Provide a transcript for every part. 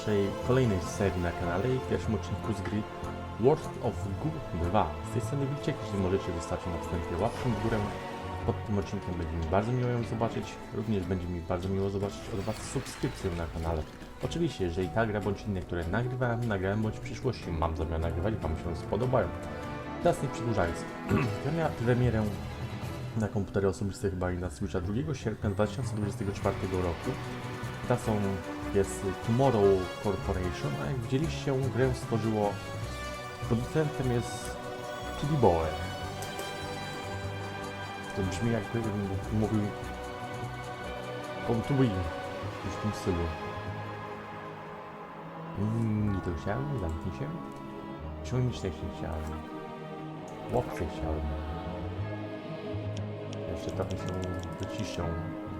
pierwszej, kolejnej serii na kanale i w pierwszym odcinku z gry World of Goo 2. Z tej strony Wilczek, jeśli możecie zostawić na wstępie łapkę w górę. Pod tym odcinkiem będzie mi bardzo miło ją zobaczyć. Również będzie mi bardzo miło zobaczyć od Was subskrypcję na kanale. Oczywiście, jeżeli ta gra bądź inne, które nagrywałem, nagrałem bądź w przyszłości mam zamiar nagrywać, Wam się spodobają. Teraz nie przedłużając, ja miała premierę na komputery osobiste chyba i na Switcha 2 sierpnia 2024 roku. Ta są, jest Tomorrow Corporation, a jak widzieliście, grę stworzyło, producentem jest Boy. To brzmi jakby mówił już w tym stylu. Mm, Nie to chciałem, zamknij się. Ciągnij się chciałem. Łopcy chciałem. Jeszcze trochę się wyciszą.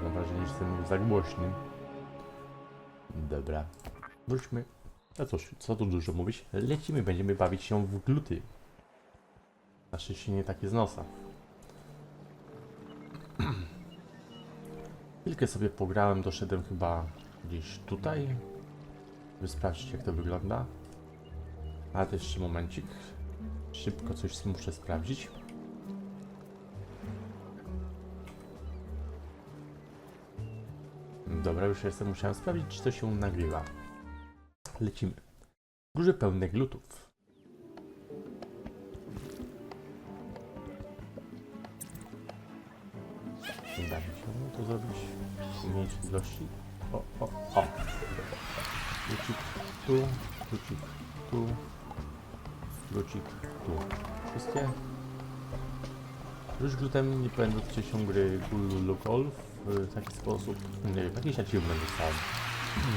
Mam wrażenie, że jestem za głośny. Dobra. Wróćmy. A cóż, co tu dużo mówić? Lecimy, będziemy bawić się w gluty. Na szczęście nie takie z nosa. Chwilkę sobie pograłem, doszedłem chyba gdzieś tutaj. Wy sprawdźcie jak to wygląda. Ale to jeszcze momencik. Szybko coś muszę sprawdzić. Dobra, już jestem. Musiałem sprawdzić, czy to się nagrywa. Lecimy. Duże pełne glutów. Uda mi się to zrobić w mniejszej ilości. O, o, o. Lucik tu, lucik tu, lucik tu. Wszystkie. Już glutem nie dotyczyć się gry Gulu Golf w taki sposób. Nie wiem, jakiś achievement dostałem.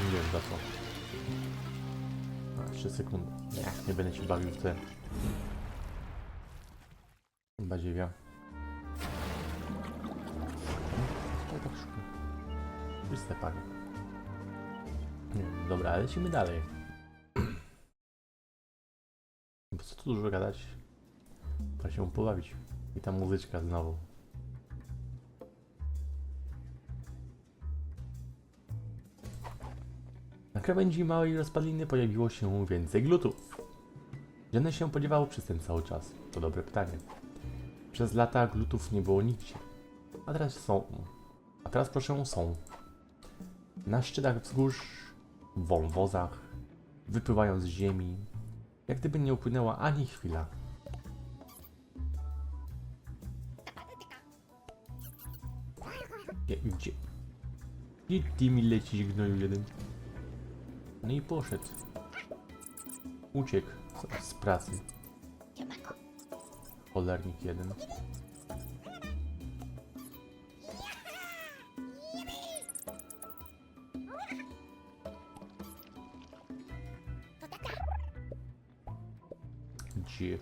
Nie wiem za co. A, 3 sekundy. Nie, nie będę się bawił w te badziewia. To tak. Czyste panie. Dobra, lecimy dalej. Bo co tu dużo gadać? Trzeba się pobawić. I ta muzyczka znowu. Krawędzi małej rozpadliny pojawiło się więcej glutów. One się podziewało przez ten cały czas? To dobre pytanie. Przez lata glutów nie było nigdzie. A teraz są. A teraz proszę są. Na szczytach wzgórz, w wąwozach, wypływają z ziemi, jak gdyby nie upłynęła ani chwila. Gdzie, gdzie? Gdzie ty mi lecisz, gnoju jeden? No i poszedł. Uciekł z, z pracy. Cholernik jeden. Gdzie?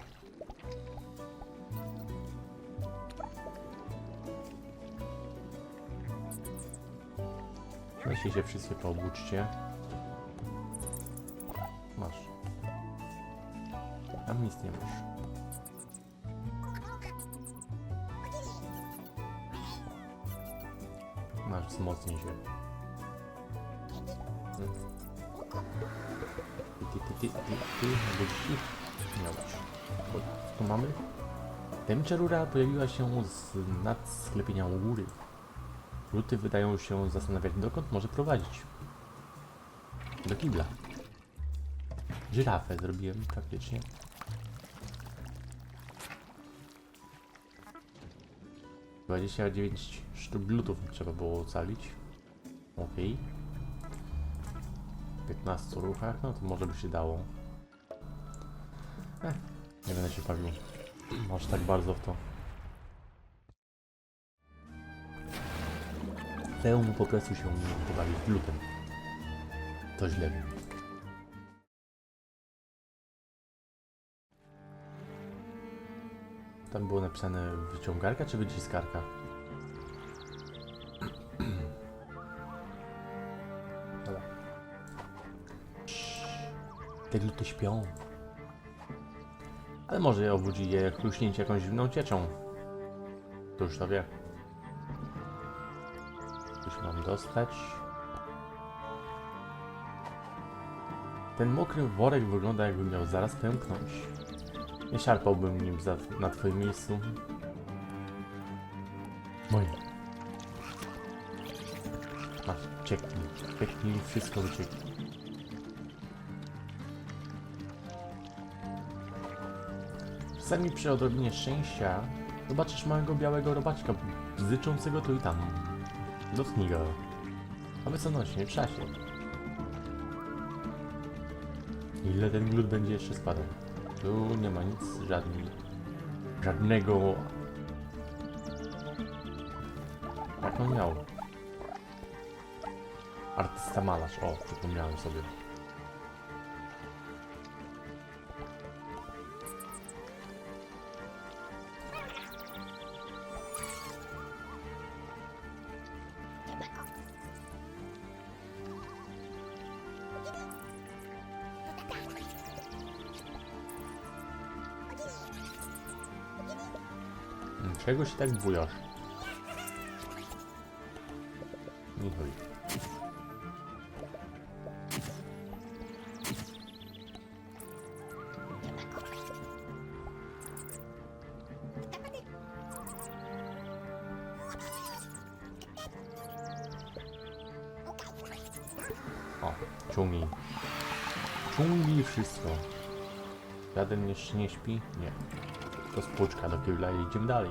Weźcie się wszyscy poobudźcie. Nic nie masz. Masz, wzmocnij się. Hmm. Ty, ty, ty, ty, ty, tu mamy? Tajemnicza pojawiła się z nad sklepienia u góry. Luty wydają się zastanawiać, dokąd może prowadzić. Do kibla. Żyrafę zrobiłem praktycznie. Dwadzieścia dziewięć sztuk glutów trzeba było ocalić. W 15 ruchach, no to może by się dało. Eh, nie będę się bawił. Aż tak bardzo w to. Chcę mu po prostu się nie pobawić glutem. To źle wiem. Tam było napisane wyciągarka czy wyciskarka? Dobra. Te gluty śpią. Ale może je obudzi je chruśnięcie jakąś zimną cieczą. To już to wie. Już mam dostać. Ten mokry worek wygląda jakby miał zaraz pęknąć. Nie szarpałbym nim za, na twoim miejscu. Moje. Masz, cieknij. Cieknij, wszystko wycieknie. Czasami przy odrobinie szczęścia zobaczysz małego białego robaczka bzyczącego tu i tam. Dotknij go. A wysokośnie w czasie. Ile ten glut będzie jeszcze spadał? Tu nie ma nic, żadni, żadnego... Jak on miał? Artysta malarz, o, przypomniałem sobie. Mm, Czego się tak bujasz? Nie chodzi. Wszystko. Żaden nie śpi? Nie. To spłuczka do kibla i idziemy dalej.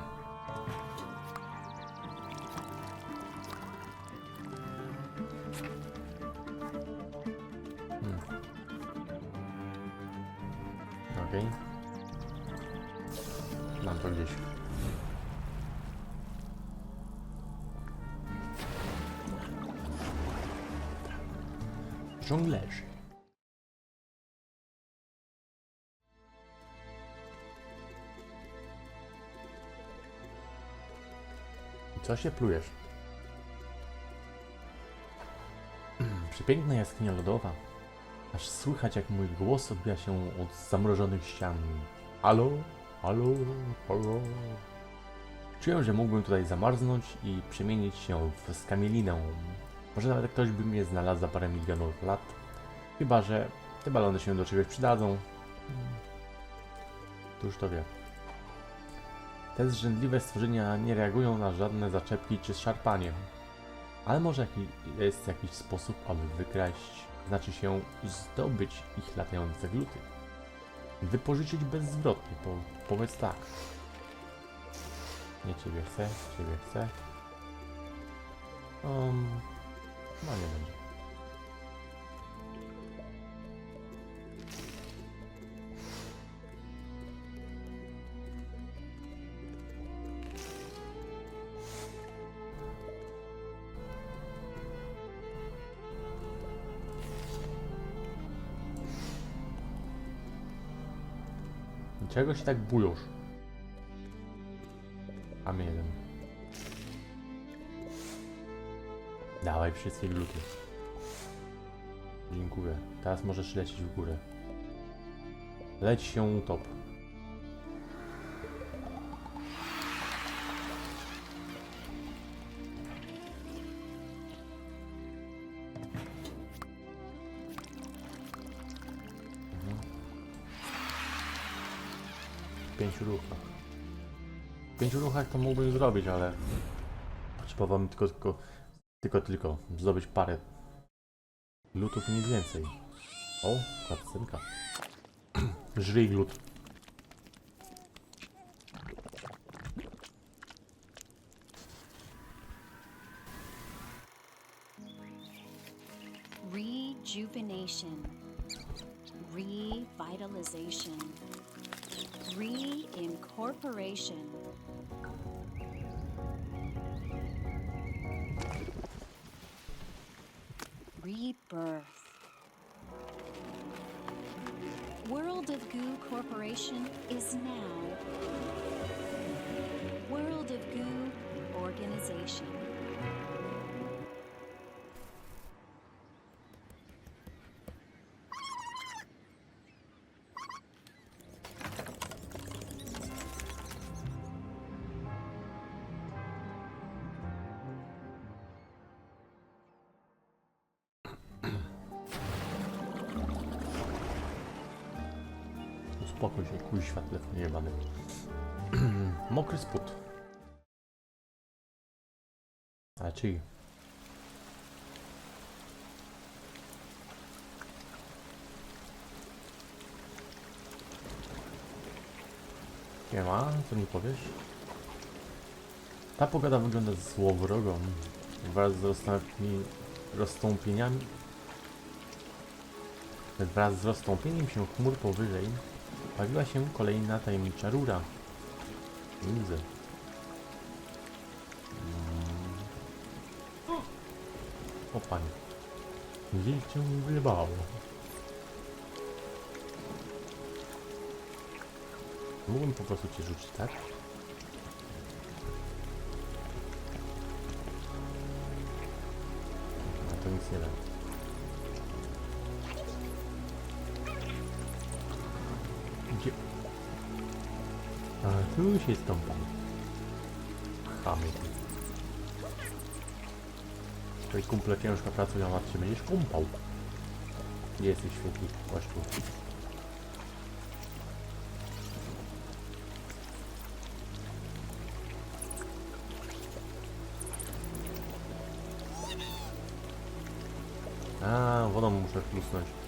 Co się plujesz? Przepiękna jaskinia lodowa. Aż słychać, jak mój głos odbija się od zamrożonych ścian. Halo? Halo? Halo? Czuję, że mógłbym tutaj zamarznąć i przemienić się w skamielinę. Może nawet ktoś by mnie znalazł za parę milionów lat. Chyba, że te balony się do czegoś przydadzą. Hmm. Któż to wie. Te zrzędliwe stworzenia nie reagują na żadne zaczepki czy szarpanie. Ale może jest jakiś sposób, aby wykraść, znaczy się zdobyć ich latające gluty. Wypożyczyć bezzwrotnie, po, powiedz tak. Nie ciebie chcę, ciebie chcę. Um, no nie będzie. Czego się tak bujosz? A my jeden. Dawaj wszystkie gluty. Dziękuję. Teraz możesz lecieć w górę. Leć się utop. Pięciu ruchach. W pięciu ruchach to mógłbym zrobić, ale potrzebowałbym tylko, tylko, tylko, tylko zdobyć parę lutów i nic więcej. O, cutscenka. Żryj glut. rejuvenation, revitalization, reincorporation. Rebirth. World of Goo Corporation is now World of Goo Organization. Uspokój się, kuźwa, telefon jebany. Mokry spód. A czyj? Nie ma, co mi powiesz? Ta pogoda wygląda złowrogą. Wraz z rozstąpi- rozstąpieniami Wraz z rozstąpieniem się chmur powyżej pojawiła się kolejna tajemnicza rura. Mm. O panie. Wilcię wylewało. Mógłbym po prostu cię rzucić, tak? No to nic nie da. A tu się stąpam. Chamy. Twoi kumple ciężko pracują, a ty będziesz kąpał. Gdzie jesteś świetlik? Chodź tu. A, wodą muszę chlusnąć.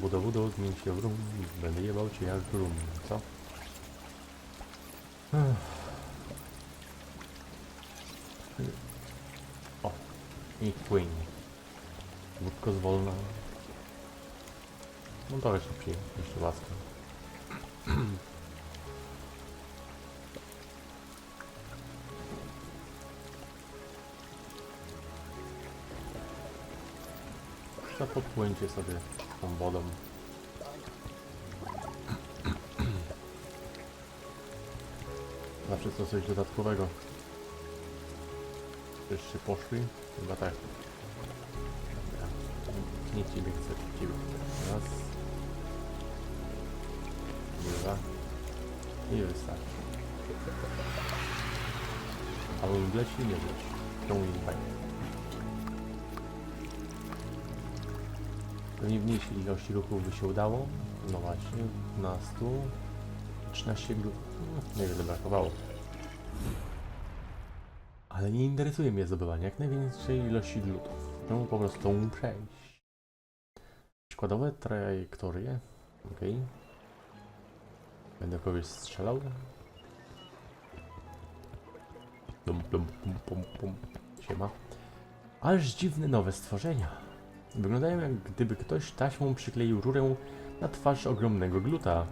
Budo, budo, zmień się w rum. Będę jebał cię jak rum, co? Ech. O, i płyń. Wódko zwolna. No trochę szybciej, jeszcze łaska. Za podpłyńcie sobie tą wodą. Zawsze to coś dodatkowego. Jeszcze poszli? Chyba tak. Nie ciebie chcę, ciebie. Raz. Dwa. I wystarczy. Albo wleci, nie wleci. Czemu nie Pewnie w mniejszej ilości ruchów by się udało. No właśnie, na 100. 13 grup. No, niewiele brakowało. Ale nie interesuje mnie zdobywanie jak największej ilości glutów. Chcę po prostu przejść. Przykładowe trajektorie. Okej. Będę kogoś strzelał. Dum, dum, pum, pum, pum. Siema. Ależ dziwne nowe stworzenia. Wyglądają jak gdyby ktoś taśmą przykleił rurę na twarz ogromnego gluta.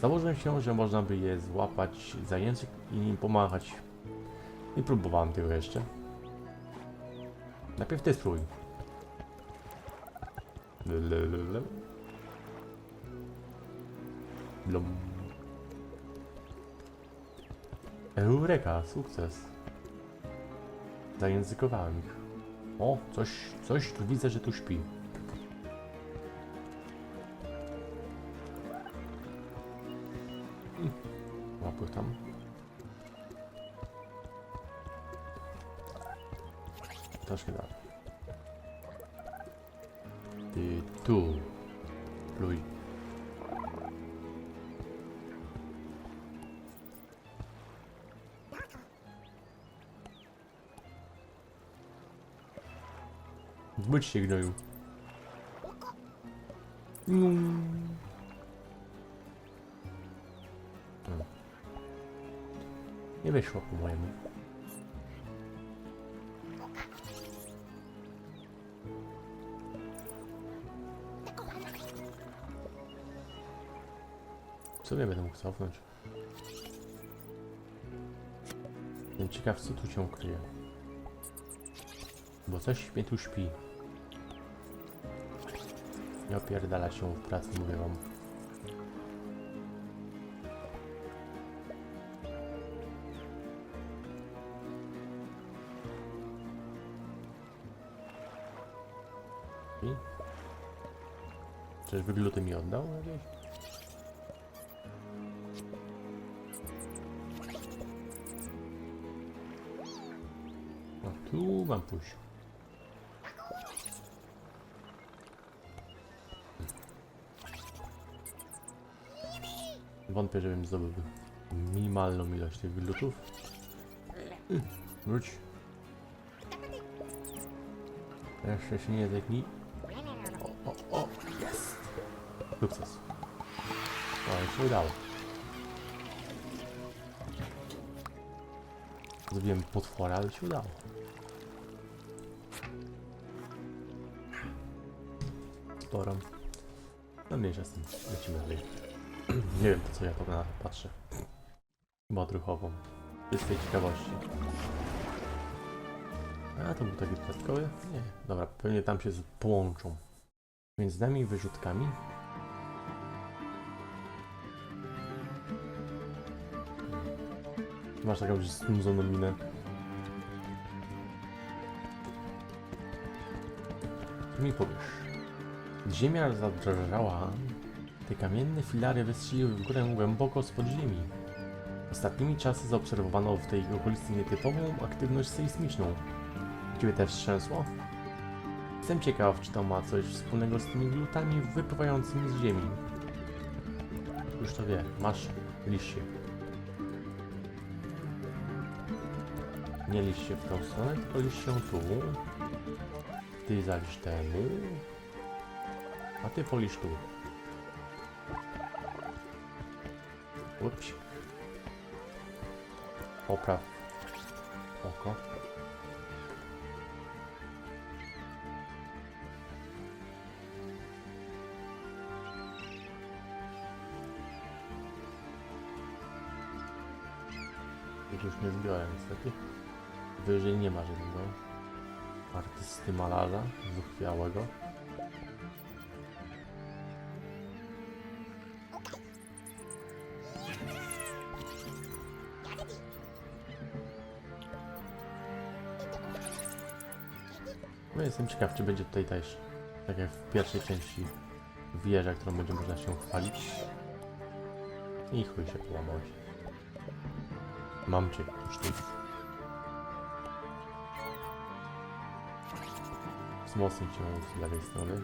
Założyłem się, że można by je złapać za język i nim pomachać. Nie próbowałem tego jeszcze. Najpierw ty spróbuj. Lelelele. Blum. Eureka, sukces. Zajęzykowałem ich. O, coś, coś tu widzę, że tu śpi. I Łapy tam. Troszkę dalej. Ty tu. Zbudź się gnoju. Mm. Hmm. Nie wyszło po mojemu. W sumie będę mógł cofnąć. Jestem ciekaw co tu się kryje. Bo coś mnie tu śpi. Nie opierdala się w pracy, mówię wam. I? Czyżby gluty mi oddał? No tu mam pójść. Wątpię, żebym zdobył minimalną ilość tych glutów. Wróć. Jeszcze się nie zegnij. O, o, o, jest! Sukces. O, się udało. Zrobiłem potwora, ale się udało. Sporo. No mniejsza z tym. Lecimy dalej. Nie wiem po co ja to na patrzę. Chyba odruchową. Czystej ciekawości. A to był taki dodatkowy? Nie. Dobra, pewnie tam się połączą. Między nami wyrzutkami. Masz taką już znudzoną minę. Mi powiesz. Ziemia zadrżała, te kamienne filary wystrzeliły w górę głęboko spod ziemi. Ostatnimi czasy zaobserwowano w tej okolicy nietypową aktywność sejsmiczną. Ciebie też trzęsło? Jestem ciekaw, czy to ma coś wspólnego z tymi glutami wypływającymi z ziemi. Już to wie, masz liście. Nie liść się w tą stronę, tylko liść się tu. Ty zalisz temu. A ty polisz tu. Ups. Popraw. Oko. Ich już nie zbiorę niestety. Wyżej nie ma żadnego artysty malarza zuchwiałego. Jestem ciekaw, czy będzie tutaj też, tak jak w pierwszej części, wieża, którą będzie można się chwalić. I chuj się połamałeś. Mam cię, tu. Wzmocnić ją z lewej strony.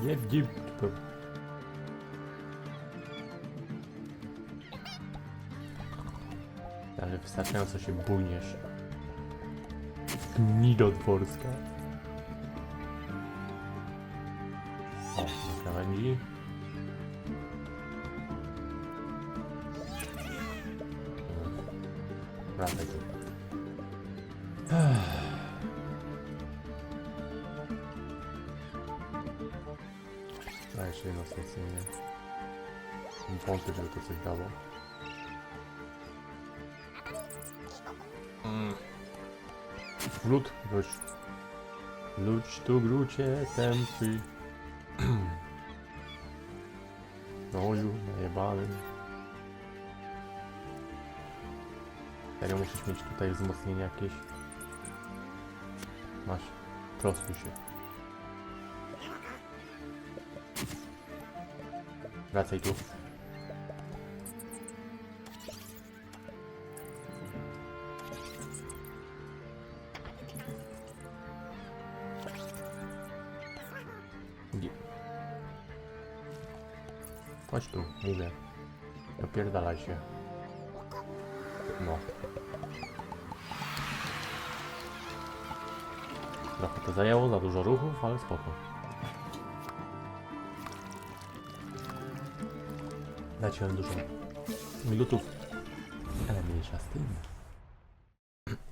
Nie w wystarczająco się bujniesz. Gnido dworska. O, krawędzi. Wracaj tu. A jeszcze jedno. Wątpię, żeby to coś dało. Glut, wróć. Ludź tu grucie tępy. Noju, najebany. Serio musisz mieć tutaj wzmocnienie jakieś. Masz. Prostuj się. Wracaj tu. Dopierdalaj się. No. Trochę to zajęło, za dużo ruchów, ale spoko. Dajcie dużo minutów, ale mniejsza z tym.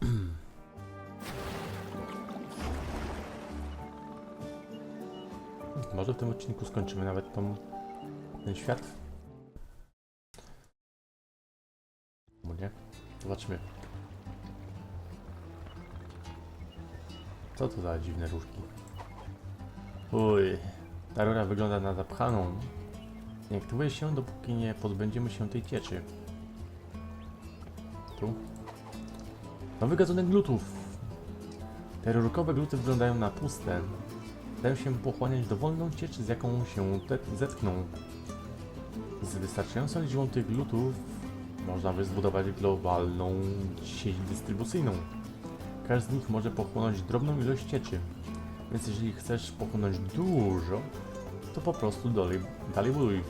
Może w tym odcinku skończymy nawet tą, ten świat? Zobaczmy. Co to za dziwne różki? Uj, ta rura wygląda na zapchaną. Nie aktywuje się, dopóki nie pozbędziemy się tej cieczy. Tu. Nowy gatunek glutów. Te rurkowe gluty wyglądają na puste. Dają się pochłaniać dowolną ciecz, z jaką się zetkną. Z wystarczającą liczbą tych glutów można by zbudować globalną sieć dystrybucyjną. każdy z nich może pochłonąć drobną ilość cieczy. Więc jeżeli chcesz pochłonąć dużo, to po prostu dalej, dalej buduj.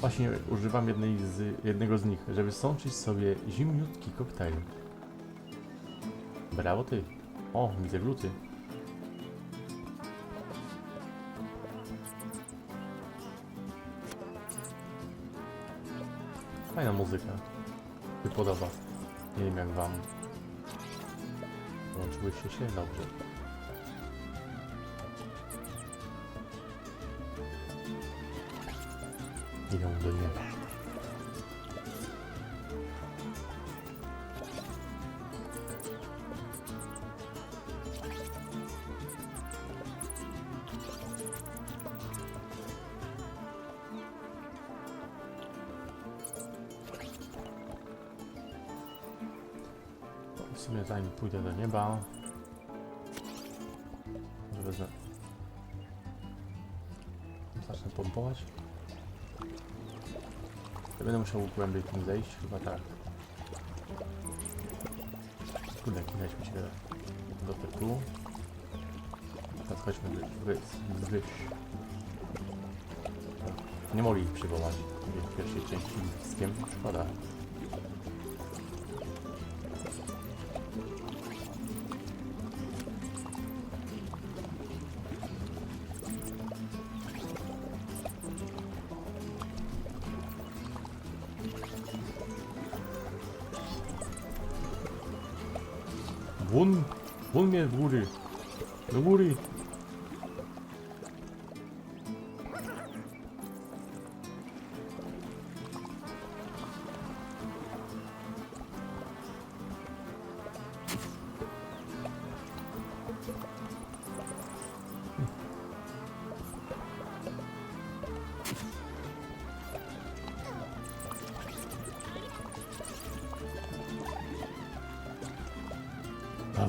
Właśnie używam jednej z, jednego z nich, żeby sączyć sobie zimniutki koktajl. Brawo ty. O, widzę gluty. Fajna muzyka. Mi podoba. Nie wiem jak wam. Łączyłyście się? Dobrze. Idą do nieba. Pójdę do nieba, może wezmę. Zacznę pompować. Ja będę musiał głębiej tym zejść, chyba tak. Kurde, kinęliśmy się do tytułu. Teraz chodźmy wy, wy, wyż. Nie mogli ich przywołać w pierwszej części z? Szkoda.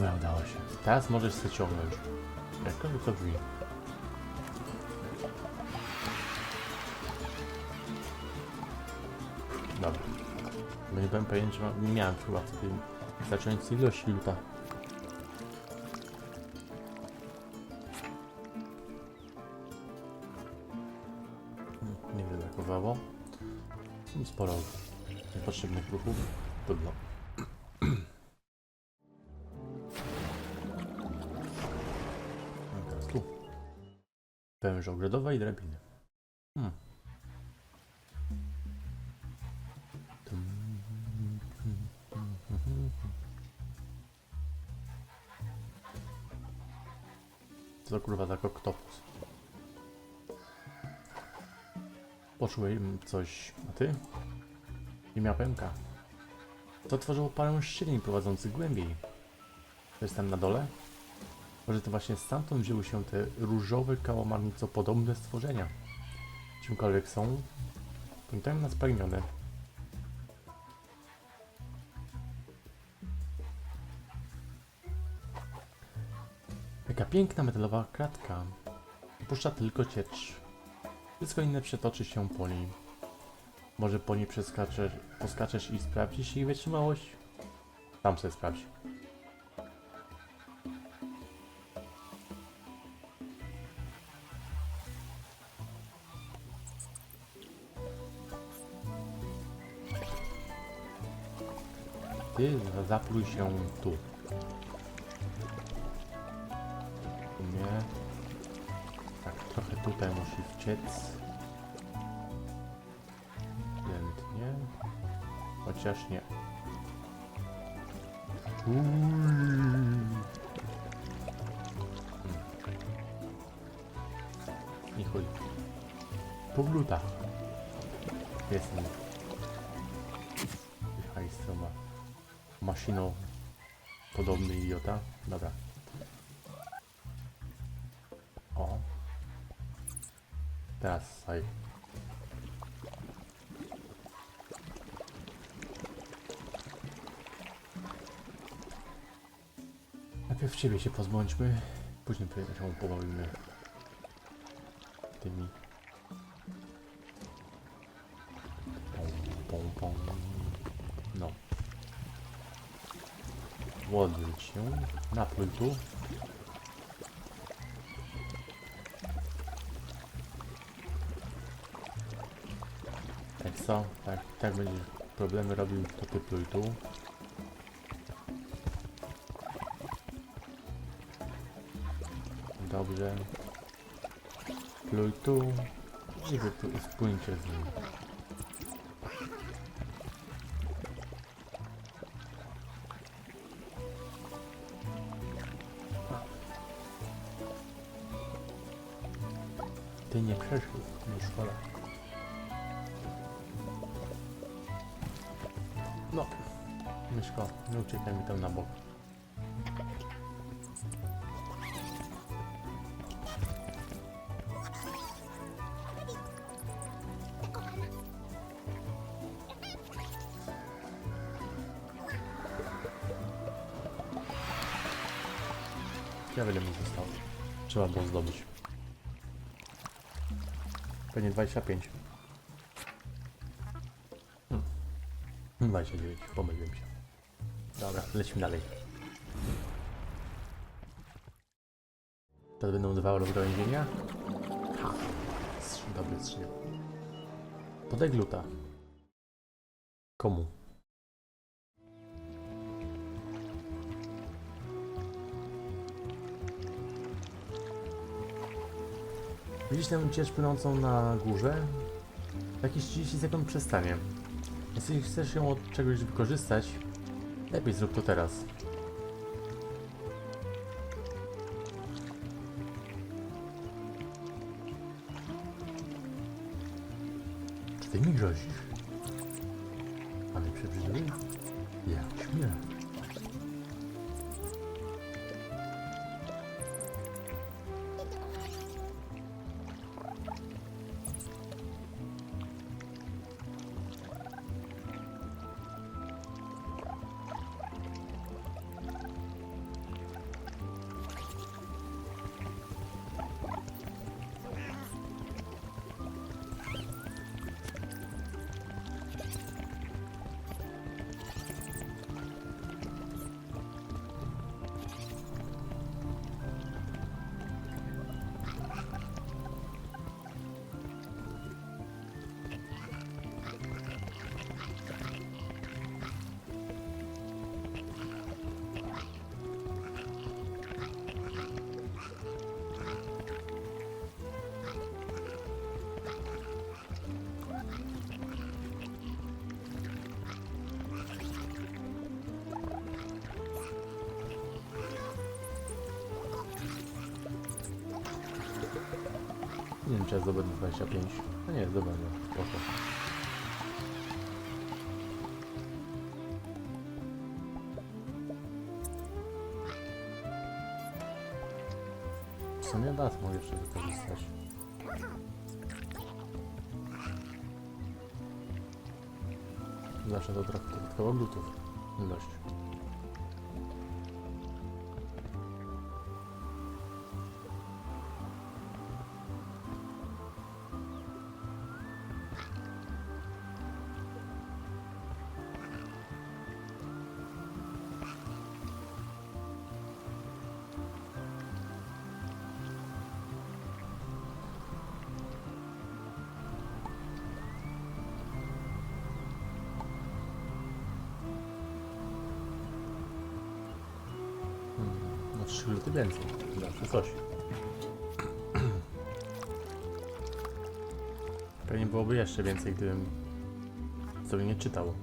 Dobra, udało się. Teraz możesz sobie ciągnąć. Jakkolwiek to brzmi. Dobra. Bo nie byłem pewien, czy ma... nie miałem chyba wtedy wystarczającej ilości luta. Hmm, Nie wybrakowało. Sporo niepotrzebnych ruchów. Trudno. Węże ogrodowe i drabiny. Hmm. Co to kurwa za koktopus? Poczułem coś, a ty? Nie miał pęka. To tworzyło parę szczelin prowadzących głębiej. To jest tam na dole? Może to właśnie stamtąd wzięły się te różowe, kałamarnico-podobne stworzenia. Czymkolwiek są, pamiętają nas pragnione. Jaka piękna metalowa kratka. Puszcza tylko ciecz. Wszystko inne przetoczy się po niej. Może po niej przeskaczesz, poskaczesz i sprawdzisz jej wytrzymałość? Tam sobie sprawdź. Ty za- zapluj się tu. Nie. Tak, trochę tutaj musi wciec. Ewidentnie. Chociaż nie. Hmm. Nie chuj. Pogluta. Jestem. Maszyną. Podobny idiota. Dobra. O. Teraz saj. Najpierw ciebie się pozbądźmy, później się pobawimy tymi. Pom, pom, pom. No. Odwróć się. Napluj tu. Tak co? Tak, tak będziesz problemy robił, to ty pluj tu. Dobrze. Pluj tu. I wy tu spójcie z nim. No, myszko, nie uciekaj mi tam na bok. Ja wiele mi zostało. Trzeba było zdobyć. Pewnie 25. 29, pomyliłem się. Dobra, lecimy dalej. To będą dwa rozgałęzienia? Ha! Dobry strzał. Podaj gluta. Komu? Widzisz tę ciecz płynącą na górze? Jakieś 30 sekund przestanie. Jeśli chcesz ją od czegoś wykorzystać, lepiej zrób to teraz. Czy ty mi grozisz? Ja zdobędę 25. No nie, zdobędę. Spoko. W sumie dat mogę jeszcze wykorzystać. Zawsze trochę dodatkowo glutów. Dość. 3 gluty więcej. Zawsze coś. Pewnie byłoby jeszcze więcej, gdybym sobie nie czytał.